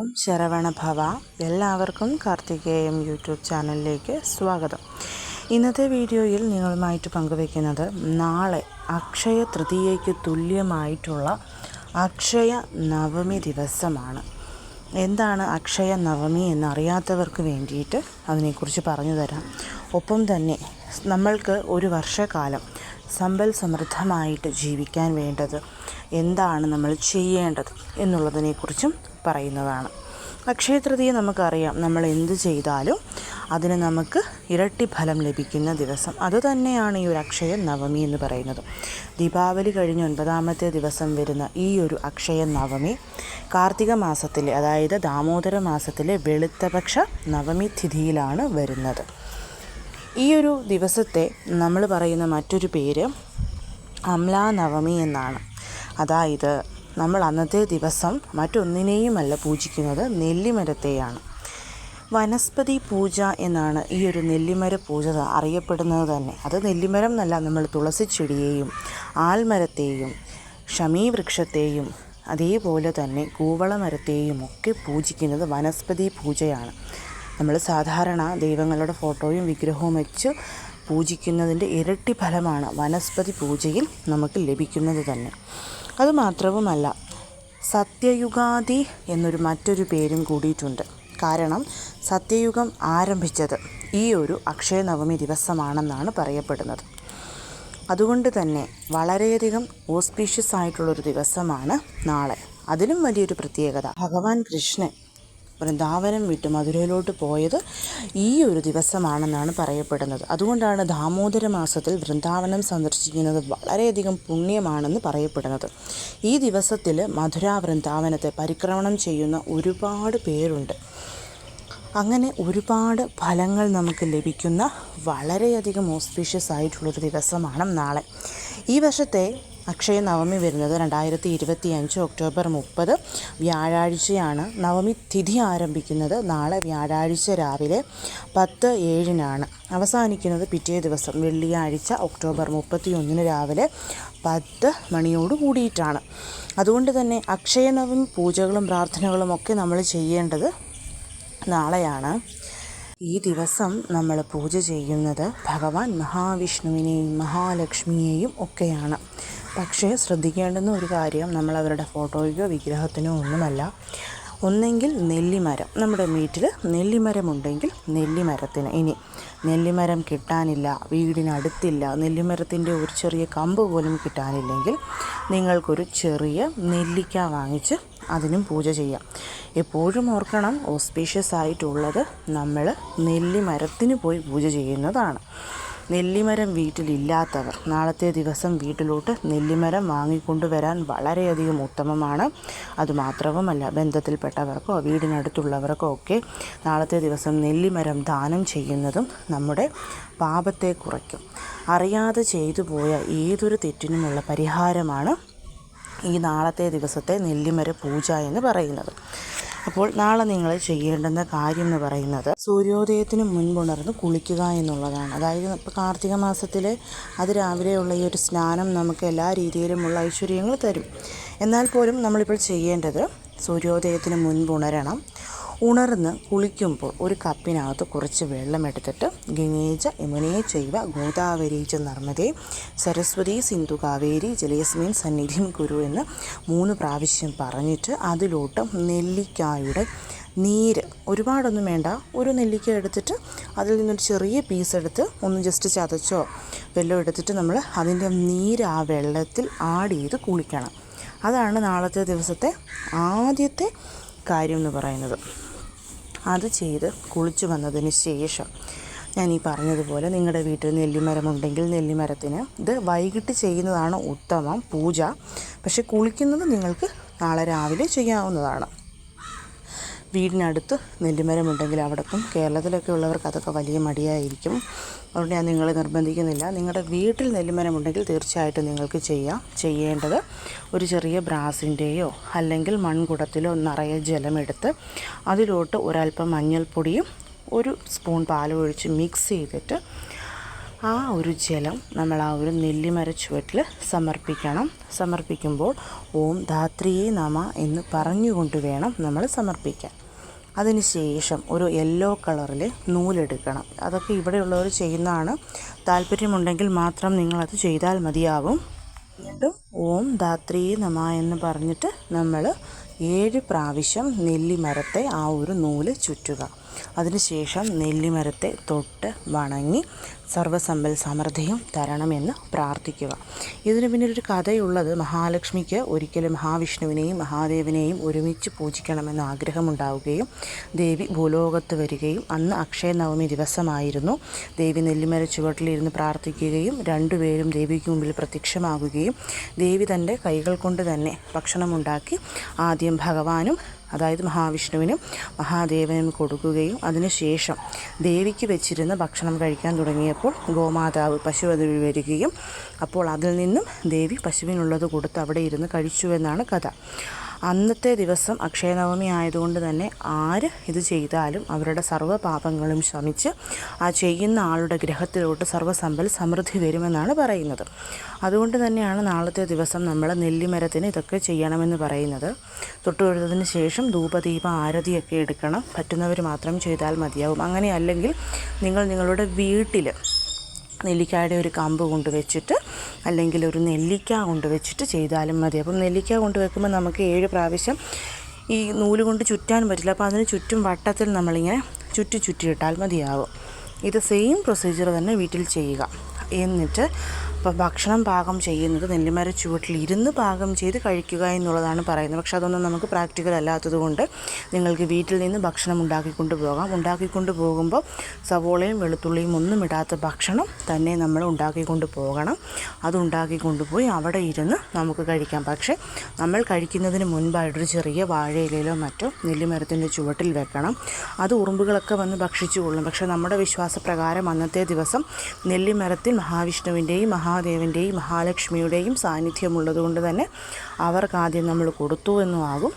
ഓം ശരവണ ഭവ. എല്ലാവർക്കും കാർത്തികേയം യൂട്യൂബ് ചാനലിലേക്ക് സ്വാഗതം. ഇന്നത്തെ വീഡിയോയിൽ നിങ്ങളുമായിട്ട് പങ്കുവയ്ക്കുന്നത് നാളെ അക്ഷയ തൃതീയയ്ക്ക് തുല്യമായിട്ടുള്ള അക്ഷയ നവമി ദിവസമാണ്. എന്താണ് അക്ഷയ നവമി എന്നറിയാത്തവർക്ക് വേണ്ടിയിട്ട് അതിനെക്കുറിച്ച് പറഞ്ഞു തരാം. ഒപ്പം തന്നെ നമ്മൾക്ക് ഒരു വർഷക്കാലം സമ്പൽ സമൃദ്ധമായിട്ട് ജീവിക്കാൻ വേണ്ടത് എന്താണ് നമ്മൾ ചെയ്യേണ്ടത് എന്നുള്ളതിനെക്കുറിച്ചും പറയുന്നതാണ്. അക്ഷയ തൃതീയ നമുക്കറിയാം നമ്മൾ എന്ത് ചെയ്താലും അതിന് നമുക്ക് ഇരട്ടി ഫലം ലഭിക്കുന്ന ദിവസം. അതുതന്നെയാണ് ഈ ഒരു അക്ഷയ നവമി എന്ന് പറയുന്നത്. ദീപാവലി കഴിഞ്ഞ് ഒൻപതാമത്തെ ദിവസം വരുന്ന ഈ ഒരു അക്ഷയ നവമി കാർത്തിക മാസത്തിലെ അതായത് ദാമോദര മാസത്തിലെ വെളുത്തപക്ഷ നവമി തിഥിയിലാണ് വരുന്നത്. ഈ ഒരു ദിവസത്തെ നമ്മൾ പറയുന്ന മറ്റൊരു പേര് അംലാ നവമി എന്നാണ്. അതായത് നമ്മൾ അന്നത്തെ ദിവസം മറ്റൊന്നിനെയുമല്ല പൂജിക്കുന്നത് നെല്ലിമരത്തെയാണ്. വനസ്പതി പൂജ എന്നാണ് ഈ ഒരു നെല്ലിമര പൂജ അറിയപ്പെടുന്നത് തന്നെ. അത് നെല്ലിമരം എന്നല്ല നമ്മൾ തുളസി ചെടിയെയും ആൽമരത്തെയും വൃക്ഷത്തെയും അതേപോലെ തന്നെ കൂവളമരത്തെയും ഒക്കെ പൂജിക്കുന്നത് വനസ്പതി പൂജയാണ്. നമ്മൾ സാധാരണ ദൈവങ്ങളുടെ ഫോട്ടോയും വിഗ്രഹവും വെച്ച് പൂജിക്കുന്നതിന്റെ ഇരട്ടി ഫലമാണ് വനസ്പതി പൂജയിൽ നമുക്ക് ലഭിക്കുന്നത് തന്നെ. അതുമാത്രവുമല്ല സത്യയുഗാദി എന്നൊരു മറ്റൊരു പേരും കൂടിയിട്ടുണ്ട്. കാരണം സത്യയുഗം ആരംഭിച്ചത് ഈ ഒരു അക്ഷയനവമി ദിവസമാണെന്നാണ് പറയപ്പെടുന്നത്. അതുകൊണ്ട് തന്നെ വളരെയധികം ഓസ്പീഷ്യസ് ആയിട്ടുള്ളൊരു ദിവസമാണ് നാളെ. അതിലും വലിയൊരു പ്രത്യേകത ഭഗവാൻ കൃഷ്ണൻ വൃന്ദാവനം വിട്ട് മധുരയിലോട്ട് പോയത് ഈ ഒരു ദിവസമാണെന്നാണ് പറയപ്പെടുന്നത്. അതുകൊണ്ടാണ് ദാമോദര മാസത്തിൽ വൃന്ദാവനം സന്ദർശിക്കുന്നത് വളരെയധികം പുണ്യമാണെന്ന് പറയപ്പെടുന്നത്. ഈ ദിവസത്തിൽ മധുര വൃന്ദാവനത്തെ പരിക്രമണം ചെയ്യുന്ന ഒരുപാട് പേരുണ്ട്. അങ്ങനെ ഒരുപാട് ഫലങ്ങൾ നമുക്ക് ലഭിക്കുന്ന വളരെയധികം ഓസ്പീഷ്യസ് ആയിട്ടുള്ളൊരു ദിവസമാണ് നാളെ. ഈ വർഷത്തെ അക്ഷയ നവമി വരുന്നത് രണ്ടായിരത്തി ഇരുപത്തി അഞ്ച് ഒക്ടോബർ മുപ്പത് വ്യാഴാഴ്ചയാണ്. നവമി തിഥി ആരംഭിക്കുന്നത് നാളെ വ്യാഴാഴ്ച രാവിലെ പത്ത് ഏഴിനാണ്. അവസാനിക്കുന്നത് പിറ്റേ ദിവസം വെള്ളിയാഴ്ച ഒക്ടോബർ മുപ്പത്തി ഒന്നിന് രാവിലെ പത്ത് മണിയോട് കൂടിയിട്ടാണ്. അതുകൊണ്ട് തന്നെ അക്ഷയനവമി പൂജകളും പ്രാർത്ഥനകളും ഒക്കെ നമ്മൾ ചെയ്യേണ്ടത് നാളെയാണ്. ഈ ദിവസം നമ്മൾ പൂജ ചെയ്യുന്നത് ഭഗവാൻ മഹാവിഷ്ണുവിനെയും മഹാലക്ഷ്മിയെയും ഒക്കെയാണ്. പക്ഷേ ശ്രദ്ധിക്കേണ്ടുന്ന ഒരു കാര്യം നമ്മൾ അവരുടെ ഫോട്ടോയ്ക്കോ വിഗ്രഹത്തിനോ ഒന്നുമല്ല. ഒന്നെങ്കിൽ നെല്ലിമരം. നമ്മുടെ വീട്ടിൽ നെല്ലിമരമുണ്ടെങ്കിൽ നെല്ലിമരത്തിന്. ഇനി നെല്ലിമരം കിട്ടാനില്ല വീടിനടുത്തില്ല നെല്ലിമരത്തിന്റെ ഒരു ചെറിയ കമ്പ് പോലും കിട്ടാനില്ലെങ്കിൽ നിങ്ങൾക്കൊരു ചെറിയ നെല്ലിക്ക വാങ്ങിച്ച് അതിനും പൂജ ചെയ്യാം. എപ്പോഴും ഓർക്കണം ഓസ്പീഷ്യസ് ആയിട്ടുള്ളത് നമ്മൾ നെല്ലിമരത്തിന് പോയി പൂജ ചെയ്യുന്നതാണ്. നെല്ലിമരം വീട്ടിലില്ലാത്തവർ നാളത്തെ ദിവസം വീട്ടിലോട്ട് നെല്ലിമരം വാങ്ങിക്കൊണ്ടുവരാൻ വളരെയധികം ഉത്തമമാണ്. അതുമാത്രവുമല്ല ബന്ധത്തിൽപ്പെട്ടവർക്കോ വീടിനടുത്തുള്ളവർക്കോ ഒക്കെ നാളത്തെ ദിവസം നെല്ലിമരം ദാനം ചെയ്യുന്നതും നമ്മുടെ പാപത്തെ കുറയ്ക്കും. അറിയാതെ ചെയ്തു പോയ ഏതൊരു തെറ്റിനുമുള്ള പരിഹാരമാണ് ഈ നാളത്തെ ദിവസത്തെ നെല്ലിമര പൂജ എന്ന് പറയുന്നത്. അപ്പോൾ നാളെ നിങ്ങൾ ചെയ്യേണ്ടുന്ന കാര്യം എന്ന് പറയുന്നത് സൂര്യോദയത്തിന് മുൻപുണർന്ന് കുളിക്കുക എന്നുള്ളതാണ്. അതായത് ഇപ്പോൾ കാർത്തിക മാസത്തിൽ അത് രാവിലെയുള്ള ഈ ഒരു സ്നാനം നമുക്ക് എല്ലാ രീതിയിലുമുള്ള ഐശ്വര്യങ്ങൾ തരും. എന്നാൽ പോലും നമ്മളിപ്പോൾ ചെയ്യേണ്ടത് സൂര്യോദയത്തിന് മുൻപ് ഉണരണം. ഉണർന്ന് കുളിക്കുമ്പോൾ ഒരു കപ്പിനകത്ത് കുറച്ച് വെള്ളമെടുത്തിട്ട് ഗംഗേജ ചൈവ ഗോദാവരി ച നർമ്മദേ. സരസ്വതി സിന്ധു കാവേരി ജലയസ്മീൻ സന്നിധിം ഗുരു എന്ന് മൂന്ന് പ്രാവശ്യം പറഞ്ഞിട്ട് അതിലോട്ട് നെല്ലിക്കായുടെ നീര്. ഒരുപാടൊന്നും വേണ്ട. ഒരു നെല്ലിക്ക എടുത്തിട്ട് അതിൽ നിന്നൊരു ചെറിയ പീസ് എടുത്ത് ഒന്ന് ജസ്റ്റ് ചതച്ചോ വെള്ളം എടുത്തിട്ട് നമ്മൾ അതിന്റെ നീര് ആ വെള്ളത്തിൽ ആഡ് ചെയ്ത് കുളിക്കണം. അതാണ് നാളത്തെ ദിവസത്തെ ആദ്യത്തെ കാര്യം എന്ന് പറയുന്നത്. അത് ചെയ്ത് കുളിച്ചു വന്നതിന് ശേഷം ഞാൻ ഈ പറഞ്ഞതുപോലെ നിങ്ങളുടെ വീട്ടിൽ നെല്ലിമരമുണ്ടെങ്കിൽ നെല്ലിമരത്തിന് ഇത് വൈകിട്ട് ചെയ്യുന്നതാണ് ഉത്തമം പൂജ. പക്ഷെ കുളിക്കുന്നത് നിങ്ങൾക്ക് നാളെ രാവിലെ ചെയ്യാവുന്നതാണ്. വീടിനടുത്ത് നെല്ലിമരമുണ്ടെങ്കിൽ അവിടത്തും കേരളത്തിലൊക്കെ ഉള്ളവർക്ക് അതൊക്കെ വലിയ മടിയായിരിക്കും. അതുകൊണ്ട് ഞാൻ നിങ്ങളെ നിർബന്ധിക്കുന്നില്ല. നിങ്ങളുടെ വീട്ടിൽ നെല്ലിമരമുണ്ടെങ്കിൽ തീർച്ചയായിട്ടും നിങ്ങൾക്ക് ചെയ്യാം. ചെയ്യേണ്ടത് ഒരു ചെറിയ ബ്രാസിന്റെയോ അല്ലെങ്കിൽ മൺകുടത്തിലോ നിറയെ ജലമെടുത്ത് അതിലോട്ട് ഒരല്പം മഞ്ഞൾപ്പൊടിയും ഒരു സ്പൂൺ പാലും ഒഴിച്ച് മിക്സ് ചെയ്തിട്ട് ആ ഒരു ജലം നമ്മൾ ആ ഒരു നെല്ലിമര ചുവട്ടിൽ സമർപ്പിക്കണം. സമർപ്പിക്കുമ്പോൾ ഓം ധാത്രിയെ നമ എന്ന് പറഞ്ഞുകൊണ്ട് വേണം നമ്മൾ സമർപ്പിക്കാൻ. അതിനുശേഷം ഒരു യെല്ലോ കളറിൽ നൂലെടുക്കണം. അതൊക്കെ ഇവിടെയുള്ളവർ ചെയ്യുന്നതാണ്. താല്പര്യമുണ്ടെങ്കിൽ മാത്രം നിങ്ങളത് ചെയ്താൽ മതിയാവും. എന്നിട്ട് ഓം ധാത്രി നമ എന്ന് പറഞ്ഞിട്ട് നമ്മൾ ഏഴ് പ്രാവശ്യം നെല്ലിമരത്തെ ആ ഒരു നൂൽ ചുറ്റുക. അതിനുശേഷം നെല്ലിമരത്തെ തൊട്ട് വണങ്ങി സർവസമ്പൽ സമൃദ്ധിയും തരണമെന്ന് പ്രാർത്ഥിക്കുക. ഇതിന് പിന്നിലൊരു കഥയുള്ളത് മഹാലക്ഷ്മിക്ക് ഒരിക്കലും മഹാവിഷ്ണുവിനെയും മഹാദേവനെയും ഒരുമിച്ച് പൂജിക്കണമെന്ന് ആഗ്രഹമുണ്ടാവുകയും ദേവി ഭൂലോകത്ത് വരികയും അന്ന് അക്ഷയനവമി ദിവസമായിരുന്നു. ദേവി നെല്ലിമര ചുവട്ടിലിരുന്ന് പ്രാർത്ഥിക്കുകയും രണ്ടുപേരും ദേവിക്ക് മുമ്പിൽ പ്രത്യക്ഷമാകുകയും ദേവി തന്റെ കൈകൾ കൊണ്ട് തന്നെ ഭക്ഷണമുണ്ടാക്കി ആദ്യം ഭഗവാനും അതായത് മഹാവിഷ്ണുവിനും മഹാദേവനും കൊടുക്കുകയും അതിനുശേഷം ദേവിക്ക് വെച്ചിരുന്ന ഭക്ഷണം കഴിക്കാൻ തുടങ്ങിയപ്പോൾ ഗോമാതാവ് പശു അത് വരികയും അപ്പോൾ അതിൽ നിന്നും ദേവി പശുവിനുള്ളത് കൊടുത്ത് അവിടെ ഇരുന്ന് കഴിച്ചു എന്നാണ് കഥ. അന്നത്തെ ദിവസം അക്ഷയനവമി ആയതുകൊണ്ട് തന്നെ ആര് ഇത് ചെയ്താലും അവരുടെ സർവ പാപങ്ങളും ശമിച്ച് ആ ചെയ്യുന്ന ആളുടെ ഗ്രഹത്തിലോട്ട് സർവസമ്പൽ സമൃദ്ധി വരുമെന്നാണ് പറയുന്നത്. അതുകൊണ്ട് തന്നെയാണ് നാളത്തെ ദിവസം നമ്മൾ നെല്ലിമരത്തിന് ഇതൊക്കെ ചെയ്യണമെന്ന് പറയുന്നത്. തൊട്ടുതൊഴുതതിന് ശേഷം ധൂപദീപ ആരതിയൊക്കെ എടുക്കണം. പറ്റുന്നവർ മാത്രം ചെയ്താൽ മതിയാവും. അങ്ങനെ അല്ലെങ്കിൽ നിങ്ങൾ നിങ്ങളുടെ വീട്ടിൽ നെല്ലിക്കായുടെ ഒരു കമ്പ് കൊണ്ട് വെച്ചിട്ട് അല്ലെങ്കിൽ ഒരു നെല്ലിക്ക കൊണ്ട് വെച്ചിട്ട് ചെയ്താലും മതി. അപ്പം നെല്ലിക്ക കൊണ്ട് വെക്കുമ്പോൾ നമുക്ക് ഏഴ് പ്രാവശ്യം ഈ നൂൽ കൊണ്ട് ചുറ്റാൻ പറ്റില്ല. അപ്പോൾ അതിന് ചുറ്റും വട്ടത്തിൽ നമ്മളിങ്ങനെ ചുറ്റി ചുറ്റിയിട്ടാൽ മതിയാവും. ഇത് സെയിം പ്രൊസീജിയർ തന്നെ വീട്ടിൽ ചെയ്യുക. എന്നിട്ട് ഇപ്പോൾ ഭക്ഷണം പാകം ചെയ്യുന്നത് നെല്ലിമര ചുവട്ടിൽ ഇരുന്ന് പാകം ചെയ്ത് കഴിക്കുക എന്നുള്ളതാണ് പറയുന്നത്. പക്ഷെ അതൊന്നും നമുക്ക് പ്രാക്ടിക്കൽ അല്ലാത്തത് കൊണ്ട് നിങ്ങൾക്ക് വീട്ടിൽ നിന്ന് ഭക്ഷണം ഉണ്ടാക്കിക്കൊണ്ട് പോകാം. ഉണ്ടാക്കിക്കൊണ്ട് പോകുമ്പോൾ സവോളയും വെളുത്തുള്ളിയും ഒന്നും ഇടാത്ത ഭക്ഷണം തന്നെ നമ്മൾ ഉണ്ടാക്കിക്കൊണ്ട് പോകണം. അത് ഉണ്ടാക്കിക്കൊണ്ട് പോയി അവിടെ ഇരുന്ന് നമുക്ക് കഴിക്കാം. പക്ഷേ നമ്മൾ കഴിക്കുന്നതിന് മുൻപായിട്ടൊരു ചെറിയ വാഴയിലയിലോ മറ്റോ നെല്ലിമരത്തിന്റെ ചുവട്ടിൽ വെക്കണം. അത് ഉറുമ്പുകളൊക്കെ വന്ന് ഭക്ഷിച്ചു കൊള്ളും. പക്ഷേ നമ്മുടെ വിശ്വാസപ്രകാരം അന്നത്തെ ദിവസം നെല്ലിമരത്തിൽ മഹാവിഷ്ണുവിന്റെയും മഹാദേവന്റെയും മഹാലക്ഷ്മിയുടെയും സാന്നിധ്യമുള്ളതുകൊണ്ട് തന്നെ അവർക്ക് ആദ്യം നമ്മൾ കൊടുത്തു എന്നും ആകും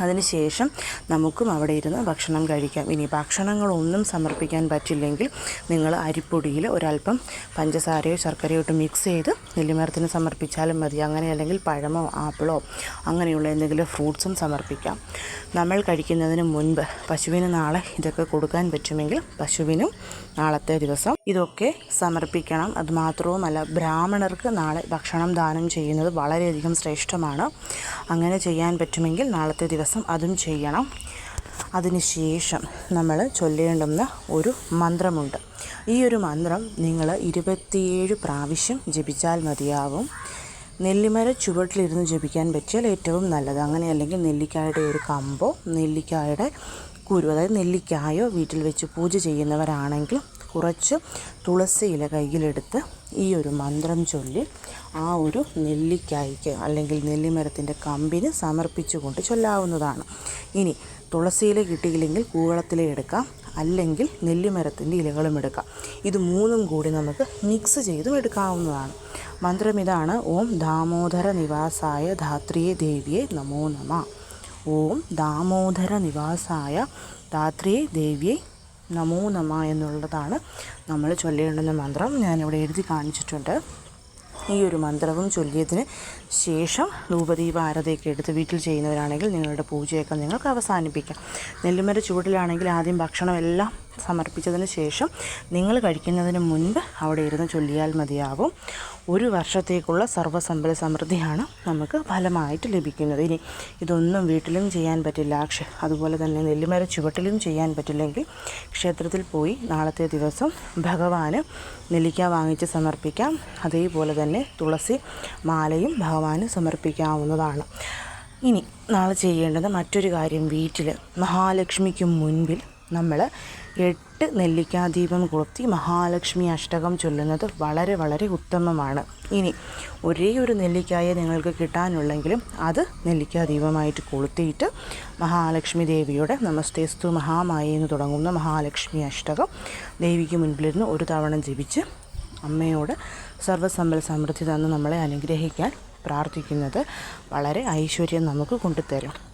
അതിനുശേഷം നമുക്കും അവിടെ ഇരുന്ന് ഭക്ഷണം കഴിക്കാം. ഇനി ഭക്ഷണങ്ങളൊന്നും സമർപ്പിക്കാൻ പറ്റില്ലെങ്കിൽ നിങ്ങൾ അരിപ്പൊടിയിൽ ഒരല്പം പഞ്ചസാരയോ ശർക്കരയോ ഇട്ട് മിക്സ് ചെയ്ത് നെല്ലിമരത്തിന് സമർപ്പിച്ചാലും മതി. അങ്ങനെ അല്ലെങ്കിൽ പഴമോ ആപ്പിളോ അങ്ങനെയുള്ള എന്തെങ്കിലും ഫ്രൂട്ട്സും സമർപ്പിക്കാം. നമ്മൾ കഴിക്കുന്നതിന് മുൻപ് പശുവിന് നാളെ ഇതൊക്കെ കൊടുക്കാൻ പറ്റുമെങ്കിൽ പശുവിനും നാളത്തെ ദിവസം ഇതൊക്കെ സമർപ്പിക്കണം. അതുമാത്രവുമല്ല ബ്രാഹ്മണർക്ക് നാളെ ഭക്ഷണം ദാനം ചെയ്യുന്നത് വളരെയധികം ശ്രേഷ്ഠമാണ്. അങ്ങനെ ചെയ്യാൻ പറ്റുമെങ്കിൽ നാളത്തെ ദിവസം അതും ചെയ്യണം. അതിനുശേഷം നമ്മൾ ചൊല്ലേണ്ടുന്ന ഒരു മന്ത്രമുണ്ട്. ഈ ഒരു മന്ത്രം നിങ്ങൾ ഇരുപത്തിയേഴ് പ്രാവശ്യം ജപിച്ചാൽ മതിയാവും. നെല്ലിമര ചുവട്ടിലിരുന്ന് ജപിക്കാൻ പറ്റിയാൽ ഏറ്റവും നല്ലത്. അങ്ങനെ അല്ലെങ്കിൽ നെല്ലിക്കായുടെ ഒരു കമ്പോ നെല്ലിക്കായുടെ കുരു അതായത് നെല്ലിക്കായോ വീട്ടിൽ വെച്ച് പൂജ ചെയ്യുന്നവരാണെങ്കിൽ കുറച്ച് തുളസി ഇല കയ്യിലെടുത്ത് ഈ ഒരു മന്ത്രം ചൊല്ലി ആ ഒരു നെല്ലിക്കായ്ക്ക് അല്ലെങ്കിൽ നെല്ലിമരത്തിന്റെ കമ്പിന് സമർപ്പിച്ചുകൊണ്ട് ചൊല്ലാവുന്നതാണ്. ഇനി തുളസിയില കിട്ടിയില്ലെങ്കിൽ കൂവളത്തിലെ എടുക്കാം. അല്ലെങ്കിൽ നെല്ലിമരത്തിന്റെ ഇലകളും എടുക്കാം. ഇത് മൂന്നും കൂടി നമുക്ക് മിക്സ് ചെയ്തും എടുക്കാവുന്നതാണ്. മന്ത്രം ഇതാണ്. ഓം ദാമോദര നിവാസായ ധാത്രിയെ ദേവിയെ നമോ നമ. ഓം ദാമോദര നിവാസായ ധാത്രിയെ ദേവിയെ നമോ നമ എന്നുള്ളതാണ് നമ്മൾ ചൊല്ലേണ്ടുന്ന മന്ത്രം. ഞാനിവിടെ എഴുതി കാണിച്ചിട്ടുണ്ട്. ഈ ഒരു മന്ത്രവും ചൊല്ലിയതിന് ശേഷം ധൂപദീപ ആരതയൊക്കെ എടുത്ത് വീട്ടിൽ ചെയ്യുന്നവരാണെങ്കിൽ നിങ്ങളുടെ പൂജയൊക്കെ നിങ്ങൾക്ക് അവസാനിപ്പിക്കാം. നെല്ലുമര ചൂടിലാണെങ്കിൽ ആദ്യം ഭക്ഷണം എല്ലാം സമർപ്പിച്ചതിന് ശേഷം നിങ്ങൾ കഴിക്കുന്നതിന് മുൻപ് അവിടെ ഇരുന്ന് ചൊല്ലിയാൽ മതിയാവും. ഒരു വർഷത്തേക്കുള്ള സർവസമ്പല സമൃദ്ധിയാണ് നമുക്ക് ഫലമായിട്ട് ലഭിക്കുന്നത്. ഇനി ഇതൊന്നും വീട്ടിലും ചെയ്യാൻ പറ്റില്ല. പക്ഷേ അതുപോലെ തന്നെ നെല്ലിമര ചുവട്ടിലും ചെയ്യാൻ പറ്റില്ലെങ്കിൽ ക്ഷേത്രത്തിൽ പോയി നാളത്തെ ദിവസം ഭഗവാന് നെല്ലിക്ക വാങ്ങിച്ച് സമർപ്പിക്കാം. അതേപോലെ തന്നെ തുളസി മാലയും ഭഗവാന് സമർപ്പിക്കാവുന്നതാണ്. ഇനി നാളെ ചെയ്യേണ്ടത് മറ്റൊരു കാര്യം. വീട്ടിൽ മഹാലക്ഷ്മിക്ക് മുൻപിൽ നമ്മൾ എട്ട് നെല്ലിക്കാദീപം കൊളുത്തി മഹാലക്ഷ്മി അഷ്ടകം ചൊല്ലുന്നത് വളരെ വളരെ ഉത്തമമാണ്. ഇനി ഒരേ ഒരു നെല്ലിക്കായെ നിങ്ങൾക്ക് കിട്ടാനുള്ളെങ്കിലും അത് നെല്ലിക്കാദീപമായിട്ട് കൊളുത്തിയിട്ട് മഹാലക്ഷ്മി ദേവിയുടെ നമസ്തേസ്തു മഹാമായി എന്ന് തുടങ്ങുന്ന മഹാലക്ഷ്മി അഷ്ടകം ദേവിക്ക് മുൻപിലിരുന്ന് ഒരു തവണ ജപിച്ച് അമ്മയോട് സർവസമ്പൽ സമൃദ്ധി തന്ന് നമ്മളെ അനുഗ്രഹിക്കാൻ പ്രാർത്ഥിക്കുന്നത് വളരെ ഐശ്വര്യം നമുക്ക് കൊണ്ടുതരും.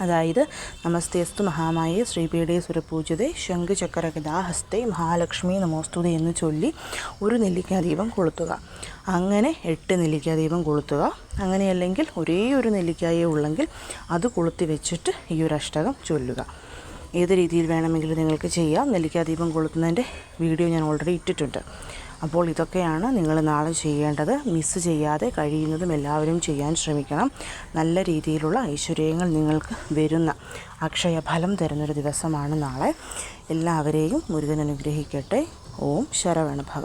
അതായത് നമസ്തേസ്തു മഹാമായേ ശ്രീപീഠേ സുരപൂജിതേ ശംഖുചക്രഗദാഹസ്തേ മഹാലക്ഷ്മി നമോസ്തുതി എന്ന് ചൊല്ലി ഒരു നെല്ലിക്കാദീപം കൊളുത്തുക. അങ്ങനെ എട്ട് നെല്ലിക്കാദീപം കൊളുത്തുക. അങ്ങനെയല്ലെങ്കിൽ ഒരേ ഒരു നെല്ലിക്കായേ ഉള്ളെങ്കിൽ അത് കൊളുത്തി വെച്ചിട്ട് ഈ ഒരു അഷ്ടകം ചൊല്ലുക. ഏത് രീതിയിൽ വേണമെങ്കിലും നിങ്ങൾക്ക് ചെയ്യാം. നെല്ലിക്കാ ദീപം കൊളുത്തുന്നതിന്റെ വീഡിയോ ഞാൻ ഓൾറെഡി ഇട്ടിട്ടുണ്ട്. അപ്പോൾ ഇതൊക്കെയാണ് നിങ്ങൾ നാളെ ചെയ്യേണ്ടത്. മിസ് ചെയ്യാതെ കഴിയുന്നതും എല്ലാവരും ചെയ്യാൻ ശ്രമിക്കണം. നല്ല രീതിയിലുള്ള ഐശ്വര്യങ്ങൾ നിങ്ങൾക്ക് വരുന്ന അക്ഷയ ഫലം തരുന്നൊരു ദിവസമാണ് നാളെ. എല്ലാവരെയും മുരുകൻ അനുഗ്രഹിക്കട്ടെ. ഓം ശരവണ ഭവ.